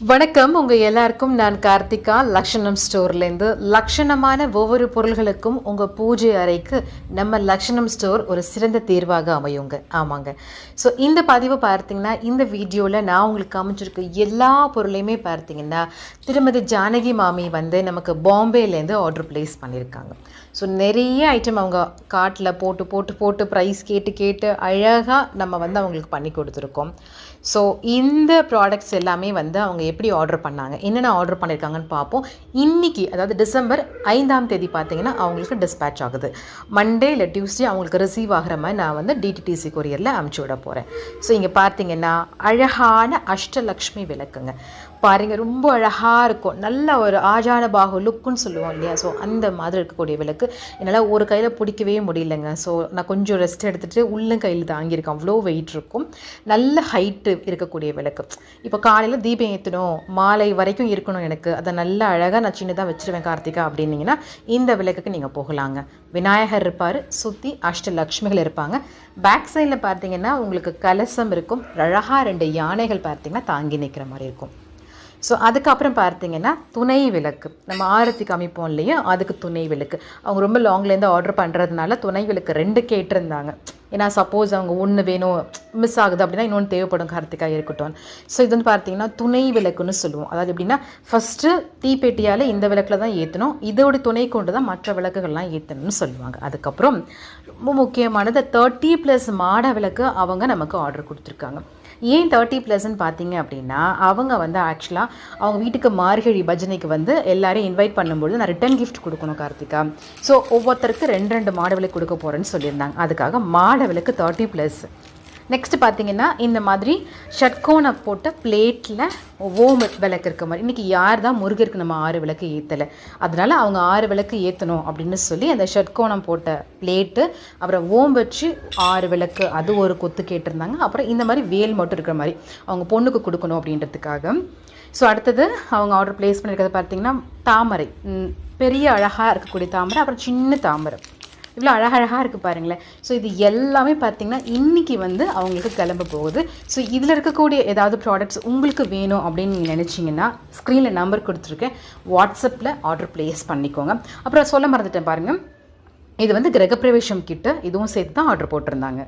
வணக்கம். உங்கள் எல்லாருக்கும் நான் கார்த்திகா. லக்ஷணம் ஸ்டோர்லேருந்து லக்ஷணமான ஒவ்வொரு பொருள்களுக்கும் உங்கள் பூஜை அறைக்கு நம்ம லக்ஷணம் ஸ்டோர் ஒரு சிறந்த தேர்வாக அமையுங்க. ஆமாங்க. ஸோ இந்த பதிவை பார்த்தீங்கன்னா இந்த வீடியோவில் நான் உங்களுக்கு அமைச்சிருக்க எல்லா பொருளையுமே பார்த்தீங்கன்னா திருமதி ஜானகி மாமி வந்து நமக்கு பாம்பேலேருந்து ஆர்டர் ப்ளேஸ் பண்ணியிருக்காங்க. ஸோ நிறைய ஐட்டம் அவங்க காட்டில் போட்டு போட்டு போட்டு ப்ரைஸ் கேட்டு கேட்டு அழகாக நம்ம வந்து அவங்களுக்கு பண்ணி கொடுத்துருக்கோம். ஸோ இந்த ப்ராடக்ட்ஸ் எல்லாமே வந்து அவங்க எப்படி ஆர்டர் பண்ணாங்க என்னென்ன ஆர்டர் பண்ணியிருக்காங்கன்னு பார்ப்போம். இன்னைக்கு அதாவது டிசம்பர் ஐந்தாம் தேதி பார்த்தீங்கன்னா அவங்களுக்கு டிஸ்பேட்ச் ஆகுது. மண்டே இல்லை டியூஸ்டே அவங்களுக்கு ரிசீவ் ஆகிற மாதிரி நான் வந்து டிடிடிசி கொரியரில் அமுச்சு விட போகிறேன் ஸோ இங்கே பார்த்தீங்கன்னா அழகான அஷ்டலக்ஷ்மி விளக்குங்க. பாருங்க ரொம்ப அழகாக இருக்கும். நல்ல ஒரு ஆஜான பாகு லுக்குன்னு சொல்லுவோம் இல்லையா? ஸோ அந்த மாதிரி இருக்கக்கூடிய விளக்கு. என்னால் ஒரு கையில் பிடிக்கவே முடியலங்க. ஸோ நான் கொஞ்சம் ரெஸ்ட் எடுத்துகிட்டு உள்ள கையில் தாங்கியிருக்கேன். அவ்வளோ வெயிட் இருக்கும். நல்ல ஹைட்டு இருக்கக்கூடிய விளக்கு. இப்போ காலையில் தீபம் ஏற்றணும் மாலை வரைக்கும் இருக்கணும் எனக்கு. அதை நல்லா அழகாக நான் சின்னதாக வச்சிருவேன் கார்த்திகா அப்படின்னீங்கன்னா இந்த விளக்குக்கு நீங்கள் போகலாங்க. விநாயகர் இருப்பார் சுற்றி அஷ்டலக்ஷ்மிகள் இருப்பாங்க. பேக் சைடில் பார்த்தீங்கன்னா உங்களுக்கு கலசம் இருக்கும் அழகாக ரெண்டு யானைகள் பார்த்தீங்கன்னா தாங்கி நிற்கிற மாதிரி இருக்கும். ஸோ அதுக்கப்புறம் பார்த்தீங்கன்னா துணை விளக்கு. நம்ம ஆரத்தி காமிப்போம் இல்லையா? அதுக்கு துணை விளக்கு. அவங்க ரொம்ப லாங்லேருந்து ஆர்டர் பண்ணுறதுனால துணை விளக்கு ரெண்டு கேட்டிருந்தாங்க. ஏன்னா சப்போஸ் அவங்க ஒன்று வேணும் மிஸ் ஆகுது அப்படின்னா இன்னொன்று தேவைப்படும் கார்த்திகா இருக்கட்டும். ஸோ இது வந்து பார்த்தீங்கன்னா துணை விளக்குன்னு சொல்லுவோம். அதாவது எப்படின்னா ஃபஸ்ட்டு தீப்பெட்டியால் இந்த விளக்கில் தான் ஏற்றணும் இதோட துணை கொண்டு தான் மற்ற விளக்குகள்லாம் ஏற்றணும்னு சொல்லுவாங்க. அதுக்கப்புறம் ரொம்ப முக்கியமானது தேர்ட்டி ப்ளஸ் மாட விளக்கு அவங்க நமக்கு ஆர்டர் கொடுத்துருக்காங்க. ஏன் தேர்ட்டி ப்ளஸ்ன்னு பார்த்தீங்க அப்படின்னா அவங்க வந்து ஆக்சுவலாக அவங்க வீட்டுக்கு மார்கழி பஜனைக்கு வந்து எல்லாரையும் இன்வைட் பண்ணும்பொழுது நான் ரிட்டன் கிஃப்ட் கொடுக்கணும் கார்த்திகா. ஸோ ஒவ்வொருத்தருக்கு ரெண்டு ரெண்டு மாடவிலை கொடுக்க போகிறேன்னு சொல்லியிருந்தாங்க. அதுக்காக மாடவிலக்கு தேர்ட்டி ப்ளஸ் நெக்ஸ்ட் பார்த்தீங்கன்னா இந்த மாதிரி ஷட்கோணம் போட்ட பிளேட்டில் ஓம் விளக்கு இருக்க மாதிரி. இன்றைக்கி யார் தான் முருகருக்கு நம்ம ஆறு விளக்கு ஏற்றலை அதனால அவங்க ஆறு விளக்கு ஏற்றணும் அப்படின்னு சொல்லி அந்த ஷட்கோணம் போட்ட பிளேட்டு அப்புறம் ஓம் வச்சு ஆறு விளக்கு அது ஒரு கொத்து கேட்டிருந்தாங்க. அப்புறம் இந்த மாதிரி வேல் மட்டும் இருக்கிற மாதிரி அவங்க பொண்ணுக்கு கொடுக்கணும் அப்படின்றதுக்காக. ஸோ அடுத்தது அவங்க ஆர்டர் ப்ளேஸ் பண்ணியிருக்கிறது பார்த்தீங்கன்னா தாமரை. பெரிய அழகாக இருக்கக்கூடிய தாமரை அப்புறம் சின்ன தாமரை. இவ்வளோ அழகழகாக இருக்குது பாருங்களேன். ஸோ இது எல்லாமே பார்த்தீங்கன்னா இன்றைக்கி வந்து அவங்களுக்கு கிளம்ப போகுது. ஸோ இதில் இருக்கக்கூடிய ஏதாவது ப்ராடக்ட்ஸ் உங்களுக்கு வேணும் அப்படின்னு நீங்கள் நினச்சிங்கன்னா ஸ்க்ரீனில் நம்பர் கொடுத்துருக்கேன். வாட்ஸ்அப்பில் ஆர்டர் ப்ளேஸ் பண்ணிக்கோங்க. அப்புறம் சொல்ல மறந்துட்டேன் பாருங்கள் இது வந்து கிரகப்பிரவேசம் கிட்ட இதுவும் சேர்த்து தான் ஆர்டர் போட்டிருந்தாங்க.